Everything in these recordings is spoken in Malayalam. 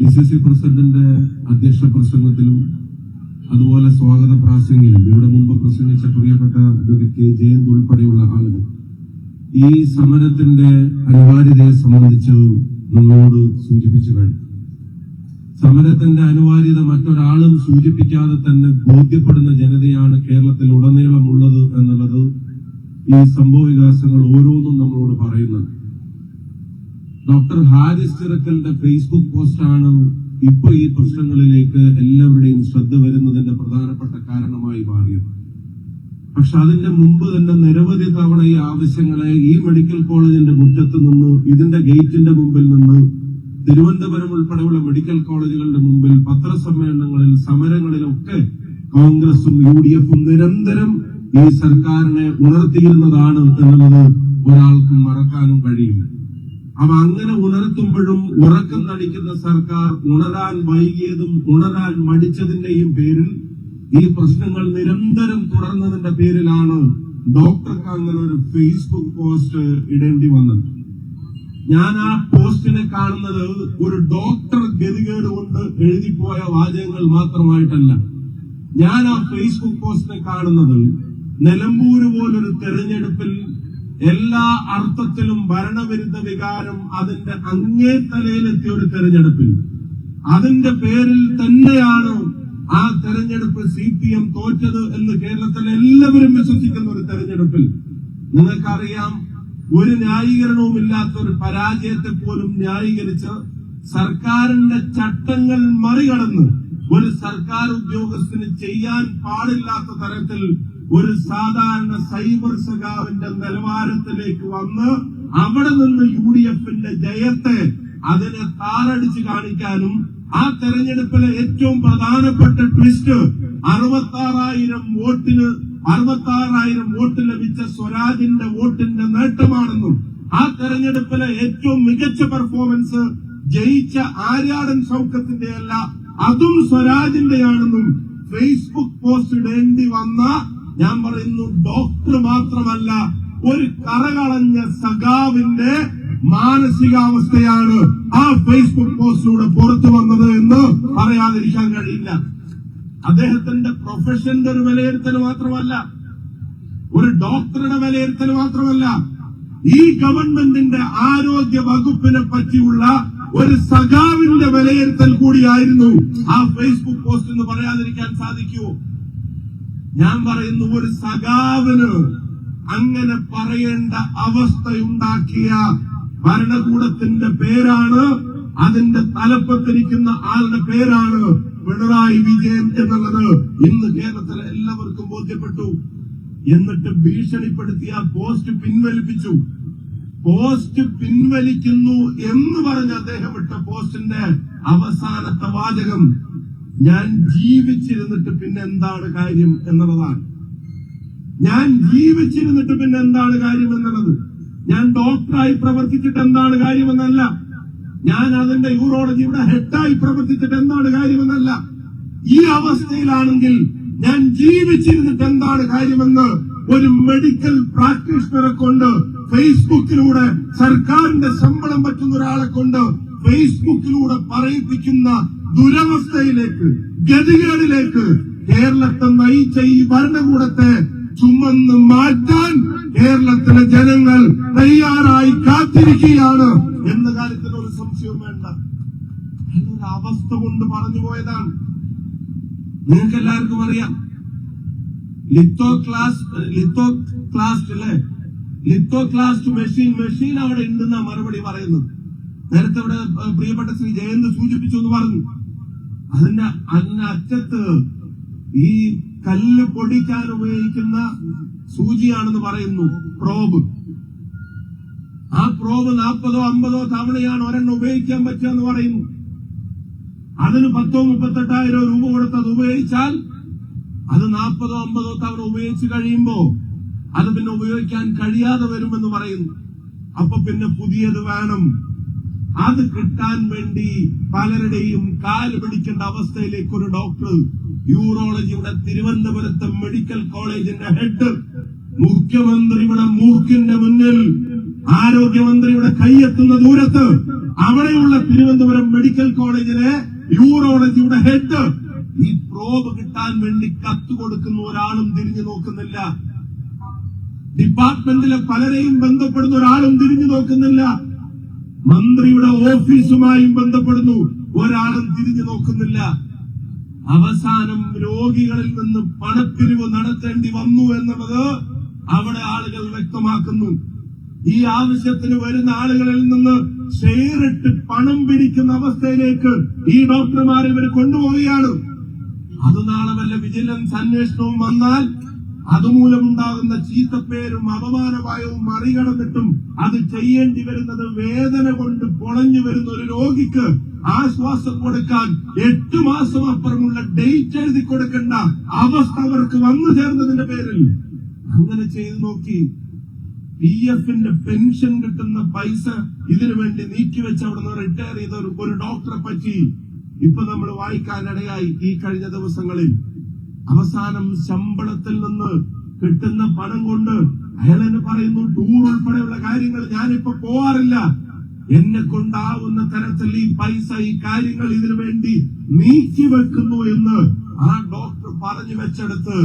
ഡി സി സി പ്രസിഡന്റിന്റെ അധ്യക്ഷ പ്രസംഗത്തിലും അതുപോലെ സ്വാഗത പ്രാസംഗിലും ഇവിടെ മുമ്പ് പ്രസംഗിച്ച പ്രിയപ്പെട്ട അഡ്വക്കേറ്റ് കെ ജയന്ത് ഉൾപ്പെടെയുള്ള ആളുകൾ. ഈ സമരത്തിന്റെ അനിവാര്യതയെ സംബന്ധിച്ച് നിങ്ങളോട് സൂചിപ്പിച്ചു കഴിഞ്ഞു. സമരത്തിന്റെ അനിവാര്യത മറ്റൊരാളും സൂചിപ്പിക്കാതെ തന്നെ ബോധ്യപ്പെടുന്ന ജനതയാണ് കേരളത്തിൽ ഉടനീളമുള്ളത് എന്നുള്ളത് ഈ സംഭവ വികാസങ്ങൾ പറയുന്നത് ഡോക്ടർ ഹാരിസ് ചിറക്കലിന്റെ ഫേസ്ബുക്ക് പോസ്റ്റാണ് ഇപ്പൊ ഈ പ്രശ്നങ്ങളിലേക്ക് എല്ലാവരുടെയും ശ്രദ്ധ വരുന്നതിന്റെ പ്രധാനപ്പെട്ട കാരണമായി മാറിയത്. പക്ഷെ അതിന്റെ മുമ്പ് തന്നെ നിരവധി തവണ ഈ ആവശ്യങ്ങളെ ഈ മെഡിക്കൽ കോളേജിന്റെ മുറ്റത്ത് നിന്ന് ഇതിന്റെ ഗേറ്റിന്റെ മുമ്പിൽ നിന്ന് തിരുവനന്തപുരം ഉൾപ്പെടെയുള്ള മെഡിക്കൽ കോളേജുകളുടെ മുമ്പിൽ പത്രസമ്മേളനങ്ങളിൽ സമരങ്ങളിലൊക്കെ കോൺഗ്രസും യു ഡി എഫും നിരന്തരം ഈ സർക്കാരിനെ ഉണർത്തിയിരുന്നതാണ് എന്നുള്ളത് ഒരാൾക്കും മറക്കാനും കഴിയില്ല. അവ അങ്ങനെ ഉണർത്തുമ്പോഴും ഉറക്കം നടിക്കുന്ന സർക്കാർ ഉണരാൻ വൈകിയതും ഉണരാൻ മടിച്ചതിന്റെയും പേരിൽ ഈ പ്രശ്നങ്ങൾ നിരന്തരം തുടർന്നതിന്റെ പേരിലാണ് ഡോക്ടർക്ക് അങ്ങനെ ഒരു ഫേസ്ബുക്ക് പോസ്റ്റ് ഇടേണ്ടി വന്നത്. ഞാൻ ആ പോസ്റ്റിനെ കാണുന്നത് ഒരു ഡോക്ടർ ഗതികേട് കൊണ്ട് എഴുതിപ്പോയ വാചകങ്ങൾ മാത്രമായിട്ടല്ല. ഞാൻ ആ ഫേസ്ബുക്ക് പോസ്റ്റിനെ കാണുന്നത് നിലമ്പൂര് പോലൊരു തെരഞ്ഞെടുപ്പിൽ എല്ലാ അർത്ഥത്തിലും ഭരണവിരുദ്ധ വികാരം അതിന്റെ അങ്ങേ തലയിലെത്തിയ ഒരു തെരഞ്ഞെടുപ്പിൽ. അതിന്റെ പേരിൽ തന്നെയാണ് ആ തെരഞ്ഞെടുപ്പ് സി പി എം തോറ്റത് എന്ന് കേരളത്തിലെ എല്ലാവരും വിശ്വസിക്കുന്ന ഒരു തെരഞ്ഞെടുപ്പിൽ. നിങ്ങൾക്കറിയാം ഒരു ന്യായീകരണവും ഇല്ലാത്ത ഒരു പരാജയത്തെ പോലും ന്യായീകരിച്ച് സർക്കാരിന്റെ ചട്ടങ്ങൾ മറികടന്ന് ഒരു സർക്കാർ ഉദ്യോഗസ്ഥന് ചെയ്യാൻ പാടില്ലാത്ത തരത്തിൽ ഒരു സാധാരണ സൈബർ സഖാവിന്റെ നിലവാരത്തിലേക്ക് വന്ന് അവിടെ നിന്ന് യു ഡി എഫിന്റെ ജയത്തെ അതിനെ താറടിച്ച് കാണിക്കാനും ആ തെരഞ്ഞെടുപ്പിലെ ഏറ്റവും പ്രധാനപ്പെട്ട ട്വിസ്റ്റ് അറുപത്തി ആറായിരം വോട്ടിന് അറുപത്തി ആറായിരം വോട്ട് ലഭിച്ച സ്വരാജിന്റെ വോട്ടിന്റെ നേട്ടമാണെന്നും ആ തെരഞ്ഞെടുപ്പിലെ ഏറ്റവും മികച്ച പെർഫോമൻസ് ജയിച്ച ആര്യാടൻ സൗഖ്യത്തിന്റെ അല്ല അതും സ്വരാജിന്റെയാണെന്നും ഫേസ്ബുക്ക് പോസ്റ്റ് ഇടേണ്ടി വന്ന ഞാൻ പറയുന്നു ഡോക്ടർ മാത്രമല്ല ഒരു കറകളഞ്ഞ സഖാവിന്റെ മാനസികാവസ്ഥയാണ് ആ ഫേസ്ബുക്ക് പോസ്റ്റിലൂടെ പുറത്തു വന്നത് എന്ന് പറയാതിരിക്കാൻ കഴിയില്ല. അദ്ദേഹത്തിന്റെ പ്രൊഫഷന്റെ ഒരു വിലയിരുത്തൽ മാത്രമല്ല ഒരു ഡോക്ടറുടെ വിലയിരുത്തൽ മാത്രമല്ല ഈ ഗവൺമെന്റിന്റെ ആരോഗ്യ വകുപ്പിനെ പറ്റിയുള്ള ഒരു സഖാവിന്റെ വിലയിരുത്തൽ കൂടിയായിരുന്നു ആ ഫേസ്ബുക്ക് പോസ്റ്റ് എന്ന് പറയാതിരിക്കാൻ സാധിക്കുമോ ഞാൻ പറയുന്നു ഒരു സഖാവിന് അങ്ങനെ പറയേണ്ട അവസ്ഥയുണ്ടാക്കിയ ഭരണകൂടത്തിന്റെ പേരാണ് അതിന്റെ തലപ്പത്തിരിക്കുന്ന ആളുടെ പേരാണ് പിണറായി വിജയൻ എന്നുള്ളത്. ഇന്ന് കേരളത്തിലെ എല്ലാവർക്കും ബോധ്യപ്പെട്ടു. എന്നിട്ട് ഭീഷണിപ്പെടുത്തിയ പോസ്റ്റ് പിൻവലിപ്പിച്ചു. പോസ്റ്റ് പിൻവലിക്കുന്നു എന്ന് പറഞ്ഞ് അദ്ദേഹം ഇട്ട പോസ്റ്റിന്റെ അവസാനത്തെ വാചകം. ഞാൻ ജീവിച്ചിരുന്നിട്ട് പിന്നെ എന്താണ് കാര്യം എന്നുള്ളതാണ്. ഞാൻ ജീവിച്ചിരുന്നിട്ട് പിന്നെ എന്താണ് കാര്യം എന്നുള്ളത്. ഞാൻ ഡോക്ടറായി പ്രവർത്തിച്ചിട്ട് എന്താണ് കാര്യമെന്നല്ല ഞാൻ അതിന്റെ യൂറോളജിയുടെ ഹെഡായി പ്രവർത്തിച്ചിട്ട് എന്താണ് കാര്യമെന്നല്ല ഈ അവസ്ഥയിലാണെങ്കിൽ ഞാൻ ജീവിച്ചിരുന്നിട്ട് എന്താണ് കാര്യമെന്ന് ഒരു മെഡിക്കൽ പ്രാക്ടീഷണറെ കൊണ്ട് ഫേസ്ബുക്കിലൂടെ സർക്കാരിന്റെ ശമ്പളം പറ്റുന്ന ഒരാളെ കൊണ്ട് ഫേസ്ബുക്കിലൂടെ പറയിപ്പിക്കുന്ന ദുരവസ്ഥയിലേക്ക് ഗതികേടിലേക്ക് കേരളത്തെ നയിച്ച ഈ ഭരണകൂടത്തെ ചുമന്ന് മാറ്റാൻ കേരളത്തിലെ ജനങ്ങൾ തയ്യാറായി കാത്തിരിക്കുകയാണ് എന്ന കാര്യത്തിൽ ഒരു സംശയവും വേണ്ട. അവസ്ഥ കൊണ്ട് പറഞ്ഞു പോയതാണ്. നിങ്ങൾക്ക് എല്ലാവർക്കും അറിയാം ലിത്തോ ക്ലാസ് ലിത്തോ ക്ലാസ്റ്റ് അല്ലേ ലിത്തോ ക്ലാസ്റ്റ് മെഷീൻ മെഷീൻ അവിടെ ഉണ്ടെന്നാ മറുപടി പറയുന്നത്. നേരത്തെ ഇവിടെ പ്രിയപ്പെട്ട ശ്രീ ജയന്ത് സൂചിപ്പിച്ചു എന്ന് പറഞ്ഞു. അതിന്റെ അതിന്റെ അറ്റത്ത് ഈ കല്ല് പൊടിക്കാൻ ഉപയോഗിക്കുന്ന സൂചിയാണെന്ന് പറയുന്നു പ്രോബ് ആ പ്രോബ് നാൽപ്പതോ അമ്പതോ തവണയാണ് ഒരെണ്ണം ഉപയോഗിക്കാൻ പറ്റുക എന്ന് പറയുന്നു. അതിന് പത്തോ മുപ്പത്തെട്ടായിരം രൂപ കൊടുത്ത് അത് ഉപയോഗിച്ചാൽ അത് നാൽപ്പതോ അമ്പതോ തവണ ഉപയോഗിച്ച് കഴിയുമ്പോ അത് പിന്നെ ഉപയോഗിക്കാൻ കഴിയാതെ വരുമെന്ന് പറയുന്നു. അപ്പൊ പിന്നെ പുതിയത് വേണം. അത് കിട്ടാൻ വേണ്ടി പലരുടെയും കാൽ പിടിക്കേണ്ട അവസ്ഥയിലേക്ക് ഒരു ഡോക്ടർ യൂറോളജിയുടെ തിരുവനന്തപുരത്തെ മെഡിക്കൽ കോളേജിന്റെ ഹെഡ് മുഖ്യമന്ത്രിയുടെ മൂക്കിന്റെ മുന്നിൽ ആരോഗ്യമന്ത്രിയുടെ കൈയെത്തുന്ന ദൂരത്ത് അവിടെയുള്ള തിരുവനന്തപുരം മെഡിക്കൽ കോളേജിലെ യൂറോളജിയുടെ ഹെഡ്. ഈ പ്രോബ് കിട്ടാൻ വേണ്ടി കത്ത് കൊടുക്കുന്ന ഒരാളും തിരിഞ്ഞു നോക്കുന്നില്ല. ഡിപ്പാർട്ട്മെന്റിലെ പലരെയും ബന്ധപ്പെടുന്ന ഒരാളും തിരിഞ്ഞു നോക്കുന്നില്ല. മന്ത്രിയുടെ ഓഫീസുമായും ബന്ധപ്പെടുന്നു. ഒരാളും തിരിഞ്ഞു നോക്കുന്നില്ല. അവസാനം രോഗികളിൽ നിന്ന് പണപ്പിരിവ് നടത്തേണ്ടി വന്നു എന്നുള്ളത് അവിടെ ആളുകൾ വ്യക്തമാക്കുന്നു. ഈ ആവശ്യത്തിന് വരുന്ന ആളുകളിൽ നിന്ന് ഷെയറിട്ട് പണം പിരിക്കുന്ന അവസ്ഥയിലേക്ക് ഈ ഡോക്ടർമാരെ ഇവർ കൊണ്ടുപോവുകയാണ്. അത് നാളെ വല്ല വിജിലൻസ് അന്വേഷണവും വന്നാൽ അതുമൂലമുണ്ടാകുന്ന ചീത്തപ്പേരും അപമാനഭയവും മറികടന്നിട്ടും അത് ചെയ്യേണ്ടി വരുന്നത് വേദന കൊണ്ട് പൊളഞ്ഞു വരുന്ന ഒരു രോഗിക്ക് ആശ്വാസം കൊടുക്കാൻ എട്ടു മാസം അപ്പുറമുള്ള ഡേറ്റ് എഴുതി കൊടുക്കേണ്ട അവസ്ഥ അവർക്ക് വന്നു ചേർന്നതിന്റെ പേരിൽ. അങ്ങനെ ചെയ്തു നോക്കി. പി എഫിന്റെ പെൻഷൻ കിട്ടുന്ന പൈസ ഇതിനു വേണ്ടി നീക്കിവെച്ച് അവിടെ നിന്ന് റിട്ടയർ ചെയ്ത ഒരു ഡോക്ടറെ പറ്റി ഇപ്പൊ നമ്മൾ വായിക്കാനിടയായി ഈ കഴിഞ്ഞ ദിവസങ്ങളിൽ. അവസാനം ശമ്പളത്തിൽ നിന്ന് കിട്ടുന്ന പണം കൊണ്ട് അയാൾ എന്നെ പറയുന്നു ടൂർ ഉൾപ്പെടെയുള്ള കാര്യങ്ങൾ ഞാനിപ്പോ പോവാറില്ല. എന്നെ കൊണ്ടാവുന്ന തരത്തിൽ ഈ പൈസ ഈ കാര്യങ്ങൾ ഇതിനു വേണ്ടി നീക്കി വെക്കുന്നു എന്ന് ആ ഡോക്ടർ പറഞ്ഞു വെച്ചെടുത്ത്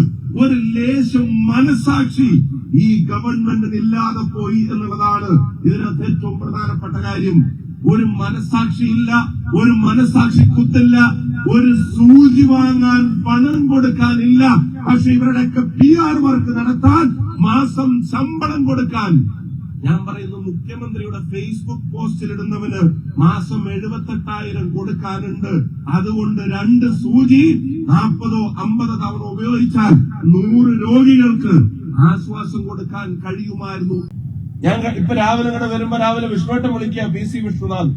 ഒരു ലേശം മനസാക്ഷി ഈ ഗവൺമെന്റിന് ഇല്ലാതെ പോയി എന്നുള്ളതാണ് ഇതിനകത്ത് ഏറ്റവും പ്രധാനപ്പെട്ട കാര്യം. ഒരു മനസാക്ഷി ഇല്ല ഒരു മനസാക്ഷി കുത്തില്ല ഒരു സൂചി വാങ്ങാൻ പണം കൊടുക്കാനില്ല. പക്ഷെ ഇവരുടെയൊക്കെ പി ആർ വർക്ക് നടത്താൻ മാസം ശമ്പളം കൊടുക്കാൻ. ഞാൻ പറയുന്നു മുഖ്യമന്ത്രിയുടെ ഫേസ്ബുക്ക് പോസ്റ്റിൽ ഇടുന്നവന് മാസം എഴുപത്തെട്ടായിരം കൊടുക്കാനുണ്ട്. അതുകൊണ്ട് രണ്ട് സൂചി നാൽപ്പതോ അമ്പതോ തവണ ഉപയോഗിച്ചാൽ നൂറ് രോഗികൾക്ക് ആശ്വാസം കൊടുക്കാൻ കഴിയുമായിരുന്നു. ഞാൻ ഇപ്പൊ രാവിലെ ഇങ്ങോട്ട് വരുമ്പോ രാവിലെ വിഷ്ണുവട്ടം വിളിക്കുക പി സി വിഷ്ണുനാഥ്.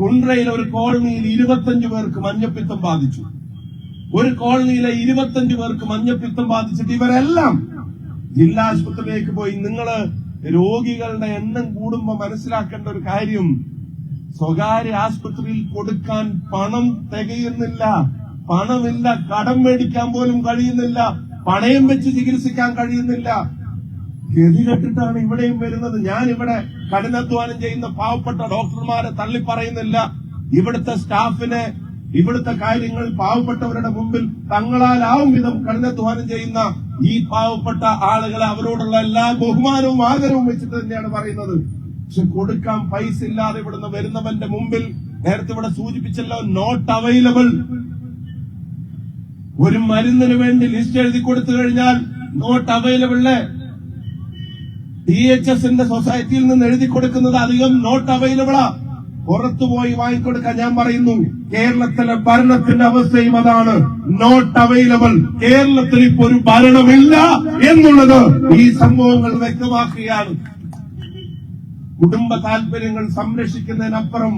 കുണ്ട്രയിൽ ഒരു കോളനിയിൽ ഇരുപത്തഞ്ചു പേർക്ക് മഞ്ഞപ്പിത്തം ബാധിച്ചു. ഒരു കോളനിയിലെ ഇരുപത്തഞ്ചു പേർക്ക് മഞ്ഞപ്പിത്തം ബാധിച്ചിട്ട് ഇവരെല്ലാം ജില്ലാ ആശുപത്രിയിലേക്ക് പോയി. നിങ്ങൾ രോഗികളുടെ എണ്ണം കൂടുമ്പോ മനസ്സിലാക്കേണ്ട ഒരു കാര്യം സ്വകാര്യ ആശുപത്രിയിൽ കൊടുക്കാൻ പണം തികയുന്നില്ല. പണമില്ല കടം മേടിക്കാൻ പോലും കഴിയുന്നില്ല. പണയം വെച്ച് ചികിത്സിക്കാൻ കഴിയുന്നില്ല. ഗതികെട്ടിട്ടാണ് ഇവിടെയും വരുന്നത്. ഞാൻ ഇവിടെ കഠിനാധ്വാനം ചെയ്യുന്ന പാവപ്പെട്ട ഡോക്ടർമാരെ തള്ളിപ്പറയുന്നില്ല. ഇവിടുത്തെ സ്റ്റാഫിനെ ഇവിടുത്തെ കാര്യങ്ങൾ പാവപ്പെട്ടവരുടെ മുമ്പിൽ തങ്ങളാലാവും വിധം കഠിനാധ്വാനം ചെയ്യുന്ന ഈ പാവപ്പെട്ട ആളുകളെ അവരോടുള്ള എല്ലാ ബഹുമാനവും ആദരവും വെച്ചിട്ട് തന്നെയാണ് പറയുന്നത്. പക്ഷെ കൊടുക്കാൻ പൈസ ഇല്ലാതെ ഇവിടുന്ന് വരുന്നവന്റെ മുമ്പിൽ നേരത്തെ ഇവിടെ സൂചിപ്പിച്ചല്ലോ നോട്ട് അവൈലബിൾ ഒരു മരുന്നിന് വേണ്ടി ലിസ്റ്റ് എഴുതി കൊടുത്തു കഴിഞ്ഞാൽ നോട്ട് അവൈലബിൾ ഡി എച്ച് എസിന്റെ സൊസൈറ്റിയിൽ നിന്ന് എഴുതി കൊടുക്കുന്നത് അധികം നോട്ട് അവൈലബിളാ പുറത്തുപോയി വാങ്ങിക്കൊടുക്കാൻ ഞാൻ പറയുന്നു കേരളത്തിലെ ഭരണത്തിന്റെ അവസ്ഥയും അതാണ്. നോട്ട് അവൈലബിൾ കേരളത്തിൽ ഇപ്പൊ ഒരു ഭരണമില്ല എന്നുള്ളത് ഈ സംഭവങ്ങൾ വ്യക്തമാക്കുകയാണ്. കുടുംബ താല്പര്യങ്ങൾ സംരക്ഷിക്കുന്നതിനപ്പുറം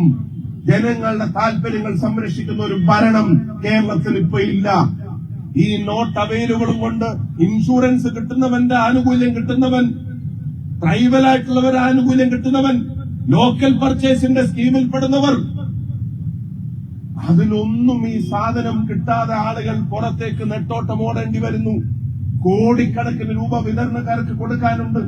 ജനങ്ങളുടെ താല്പര്യങ്ങൾ സംരക്ഷിക്കുന്ന ഒരു ഭരണം കേരളത്തിൽ ഇപ്പൊ ഇല്ല. ഈ നോട്ട് അവൈലബിളും കൊണ്ട് ഇൻഷുറൻസ് കിട്ടുന്നവന്റെ ആനുകൂല്യം കിട്ടുന്നവൻ ട്രൈബൽ ആയിട്ടുള്ളവർ ആനുകൂല്യം കിട്ടുന്നവൻ ലോക്കൽ പർച്ചേസിന്റെ സ്കീമിൽ പെടുന്നവർ. അതിലൊന്നും ഈ സാധനം കിട്ടാതെ ആളുകൾ പുറത്തേക്ക് നെട്ടോട്ടം ഓടേണ്ടി വരുന്നു. കോടിക്കണക്കിന് രൂപ വിതരണക്കാർക്ക് കൊടുക്കാനുണ്ട്.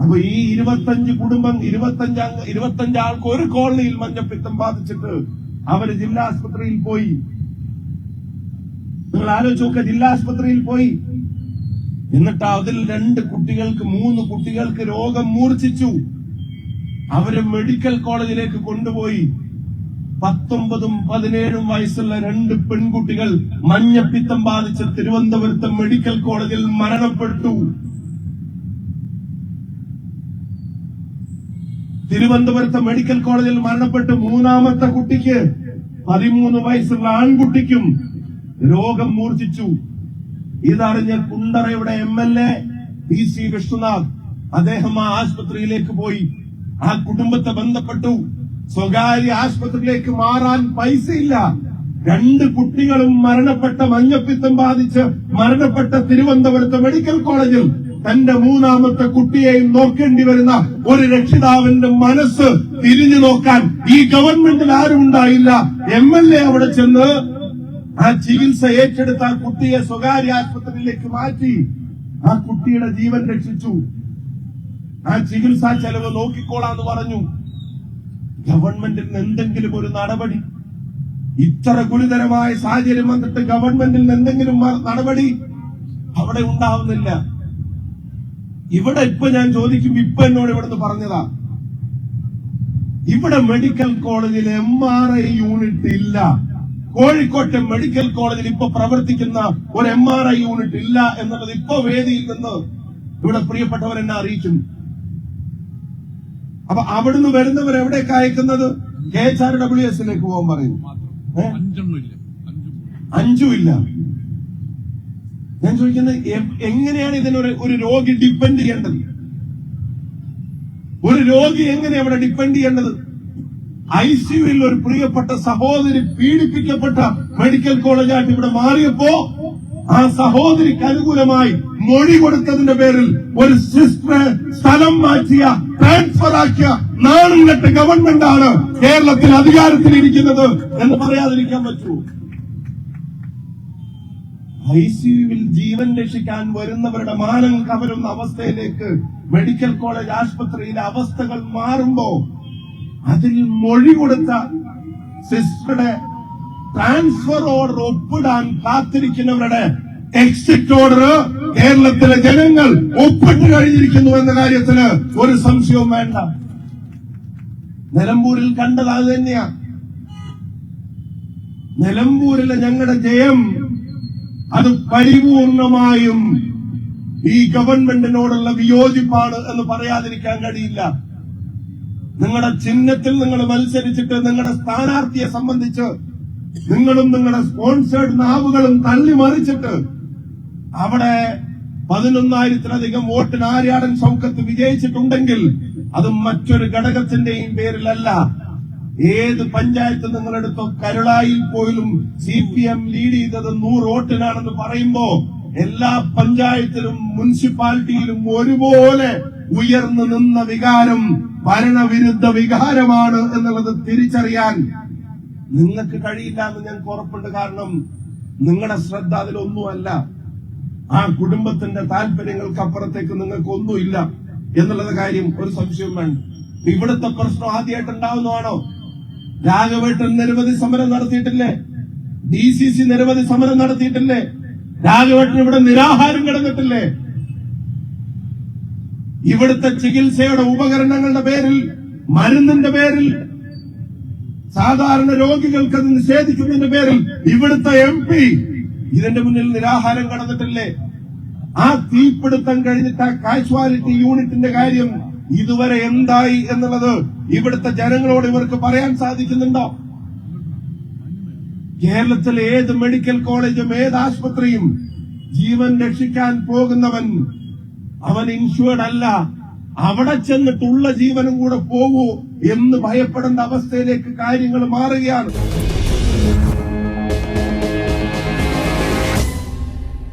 അപ്പൊ ഈ ഇരുപത്തഞ്ച് കുടുംബം ഇരുപത്തഞ്ച് ഇരുപത്തഞ്ച് ആൾക്ക് ഒരു കോളനിയിൽ മഞ്ഞപ്പിത്തം ബാധിച്ചിട്ട് അവർ ജില്ലാ ആസ്പത്രിയിൽ പോയി. നിങ്ങൾ ആലോചിച്ചു നോക്കുക ജില്ലാ ആസ്പത്രിയിൽ പോയി. എന്നിട്ട് അതിൽ രണ്ട് കുട്ടികൾക്ക് മൂന്ന് കുട്ടികൾക്ക് രോഗം മൂർച്ഛിച്ചു. അവരെ മെഡിക്കൽ കോളേജിലേക്ക് കൊണ്ടുപോയി. പത്തൊമ്പതും പതിനേഴും വയസ്സുള്ള രണ്ട് പെൺകുട്ടികൾ മഞ്ഞപ്പിത്തം ബാധിച്ച് തിരുവനന്തപുരത്ത് മെഡിക്കൽ കോളേജിൽ മരണപ്പെട്ടു. തിരുവനന്തപുരത്തെ മെഡിക്കൽ കോളേജിൽ മരണപ്പെട്ട് മൂന്നാമത്തെ കുട്ടിക്ക് പതിമൂന്ന് വയസ്സുള്ള ആൺകുട്ടിക്കും രോഗം മൂർച്ഛിച്ചു. ഇതറിഞ്ഞ കുണ്ടറയുടെ M L A P C Vishnunath അദ്ദേഹം ആ ആശുപത്രിയിലേക്ക് പോയി. ആ കുടുംബത്തെ ബന്ധപ്പെട്ടു. സ്വകാര്യ ആശുപത്രിയിലേക്ക് മാറാൻ പൈസയില്ല. രണ്ട് കുട്ടികളും മരണപ്പെട്ട മഞ്ഞപ്പിത്തം ബാധിച്ച് മരണപ്പെട്ട തിരുവനന്തപുരത്ത് മെഡിക്കൽ കോളേജിൽ തന്റെ മൂന്നാമത്തെ കുട്ടിയെയും നോക്കേണ്ടി വരുന്ന ഒരു രക്ഷിതാവിന്റെ മനസ്സ് തിരിഞ്ഞു നോക്കാൻ ഈ ഗവൺമെന്റിൽ ആരും ഉണ്ടായില്ല. എം എൽ എ അവിടെ ചെന്ന് ആ ചികിത്സ ഏറ്റെടുത്ത ആ കുട്ടിയെ സ്വകാര്യ ആശുപത്രിയിലേക്ക് മാറ്റി. ആ കുട്ടിയുടെ ജീവൻ രക്ഷിച്ചു. ആ ചികിത്സാ ചെലവ് നോക്കിക്കോളാന്ന് പറഞ്ഞു. ഗവൺമെന്റിൽ നിന്ന് എന്തെങ്കിലും ഒരു നടപടി? ഇത്ര ഗുരുതരമായ സാഹചര്യം വന്നിട്ട് ഗവൺമെന്റിൽ നിന്ന് എന്തെങ്കിലും നടപടി? അവിടെ ഉണ്ടാവുന്നില്ല. ഇവിടെ ഇപ്പൊ ഞാൻ ചോദിക്കും ഇപ്പൊ എന്നോട് ഇവിടുന്ന് പറഞ്ഞതാ. ഇവിടെ മെഡിക്കൽ കോളേജിൽ എം ആർ ഐ യൂണിറ്റ് ഇല്ല. കോഴിക്കോട്ടെ മെഡിക്കൽ കോളേജിൽ ഇപ്പൊ പ്രവർത്തിക്കുന്ന ഒരു എം ആർ ഐ യൂണിറ്റ് ഇല്ല എന്നുള്ളത് ഇപ്പൊ വേദിയിൽ നിന്ന് ഇവിടെ പ്രിയപ്പെട്ടവർ എന്നെ അറിയിക്കുന്നു. അപ്പൊ അവിടുന്ന് വരുന്നവർ എവിടേക്ക് അയക്കുന്നത്? കെ എച്ച് ആർ ഡബ്ല്യു എസിലേക്ക് പോകാൻ പറയുന്നു. അഞ്ചുമില്ല ഞാൻ ചോദിക്കുന്നത് എങ്ങനെയാണ് ഇതിനൊരു ഒരു രോഗി ഡിപ്പെൻഡ് ചെയ്യേണ്ടത്? ഒരു രോഗി എങ്ങനെയാണ് അവിടെ ഡിപ്പെൻഡ് ചെയ്യേണ്ടത്? ഐ സിയുയിൽ ഒരു പ്രിയപ്പെട്ട സഹോദരി പീഡിപ്പിക്കപ്പെട്ട മെഡിക്കൽ കോളേജായിട്ട് ഇവിടെ മാറിയപ്പോ ആ സഹോദരിക്ക് അനുകൂലമായി മൊഴി കൊടുത്തതിന്റെ പേരിൽ ഒരു സിസ്റ്റർ സ്ഥലം മാറ്റിയ ട്രാൻസ്ഫർ ആക്കിയ നാണുകെട്ട് കെട്ട ഗവൺമെന്റ് ആണ് കേരളത്തിൽ അധികാരത്തിൽ ഇരിക്കുന്നത് എന്ന് പറയാതിരിക്കാൻ പറ്റൂ. ഐ സിയുവിൽ ജീവൻ രക്ഷിക്കാൻ വരുന്നവരുടെ മാനം കവരുന്ന അവസ്ഥയിലേക്ക് മെഡിക്കൽ കോളേജ് ആശുപത്രിയിലെ അവസ്ഥകൾ മാറുമ്പോ അതിൽ മൊഴി കൊടുത്ത സിസ്റ്ററുടെ ട്രാൻസ്ഫർ ഓർഡർ ഒപ്പിടാൻ കാത്തിരിക്കുന്നവരുടെ എക്സിറ്റ് ഓർഡർ കേരളത്തിലെ ജനങ്ങൾ ഒപ്പിട്ട് കഴിഞ്ഞിരിക്കുന്നു എന്ന കാര്യത്തിന് ഒരു സംശയവും വേണ്ട. നിലമ്പൂരിൽ കണ്ടത് അത് തന്നെയാ. നിലമ്പൂരിലെ ഞങ്ങളുടെ ജയം അത് പരിപൂർണമായും ഈ ഗവൺമെന്റിനോടുള്ള വിയോജിപ്പാണ് എന്ന് പറയാതിരിക്കാൻ കഴിയില്ല. നിങ്ങളുടെ ചിഹ്നത്തിൽ നിങ്ങൾ മത്സരിച്ചിട്ട് നിങ്ങളുടെ സ്ഥാനാർത്ഥിയെ സംബന്ധിച്ച് നിങ്ങളും നിങ്ങളുടെ സ്പോൺസേഡ് നാവുകളും തള്ളി മറിച്ചിട്ട് അവിടെ പതിനൊന്നായിരത്തിലധികം വോട്ടിന് ആര്യാടൻ സൗഖ്യത്ത് വിജയിച്ചിട്ടുണ്ടെങ്കിൽ അത് മറ്റൊരു ഘടകത്തിന്റെയും പേരിലല്ല. ഏത് പഞ്ചായത്ത് നിങ്ങളെടുത്തോ കരുളായിൽ പോലും സി പി എം ലീഡ് ചെയ്തത് നൂറ് വോട്ടിനാണെന്ന് പറയുമ്പോ എല്ലാ പഞ്ചായത്തിലും മുനിസിപ്പാലിറ്റിയിലും ഒരുപോലെ ഉയർന്നു നിന്ന വികാരം ഭരണവിരുദ്ധ വികാരമാണ് എന്നുള്ളത് തിരിച്ചറിയാൻ നിങ്ങൾക്ക് കഴിയില്ല എന്ന് ഞങ്ങൾക്ക് ഉറപ്പുണ്ട്. കാരണം നിങ്ങളുടെ ശ്രദ്ധ അതിലൊന്നുമല്ല. ആ കുടുംബത്തിന്റെ താല്പര്യങ്ങൾക്ക് അപ്പുറത്തേക്ക് നിങ്ങൾക്ക് ഒന്നുമില്ല എന്നുള്ളത് കാര്യം ഒരു സംശയം വേണം ഇവിടുത്തെ പ്രശ്നം ആദ്യമായിട്ട് ഉണ്ടാവുന്നതാണോ? രാഘവേട്ടൻ നിരവധി സമരം നടത്തിയിട്ടില്ലേ? ഡി സി സി നിരവധി സമരം നടത്തിയിട്ടില്ലേ? രാഘവേട്ടൻ ഇവിടെ നിരാഹാരം കിടന്നിട്ടില്ലേ? ഇവിടുത്തെ ചികിത്സയുടെ ഉപകരണങ്ങളുടെ പേരിൽ മരുന്നിന്റെ പേരിൽ സാധാരണ രോഗികൾക്ക് അത് നിഷേധിക്കുന്നതിന്റെ പേരിൽ ഇവിടുത്തെ എം പി ഇതിന്റെ മുന്നിൽ നിരാഹാരം കടന്നിട്ടില്ലേ? ആ തീപിടുത്തം കഴിഞ്ഞിട്ട് ആ കാഷ്വാലിറ്റി യൂണിറ്റിന്റെ കാര്യം ഇതുവരെ എന്തായി എന്നുള്ളത് ഇവിടുത്തെ ജനങ്ങളോട് ഇവർക്ക് പറയാൻ സാധിക്കുന്നുണ്ടോ? കേരളത്തിലെ ഏത് മെഡിക്കൽ കോളേജും ഏത് ആശുപത്രിയും ജീവൻ രക്ഷിക്കാൻ പോകുന്നവൻ അവൻ ഇൻഷുർഡ് അല്ല. അവിടെ ചെന്നിട്ടുള്ള ജീവനും കൂടെ പോകൂ എന്ന് ഭയപ്പെടേണ്ട അവസ്ഥയിലേക്ക് കാര്യങ്ങൾ മാറുകയാണ്.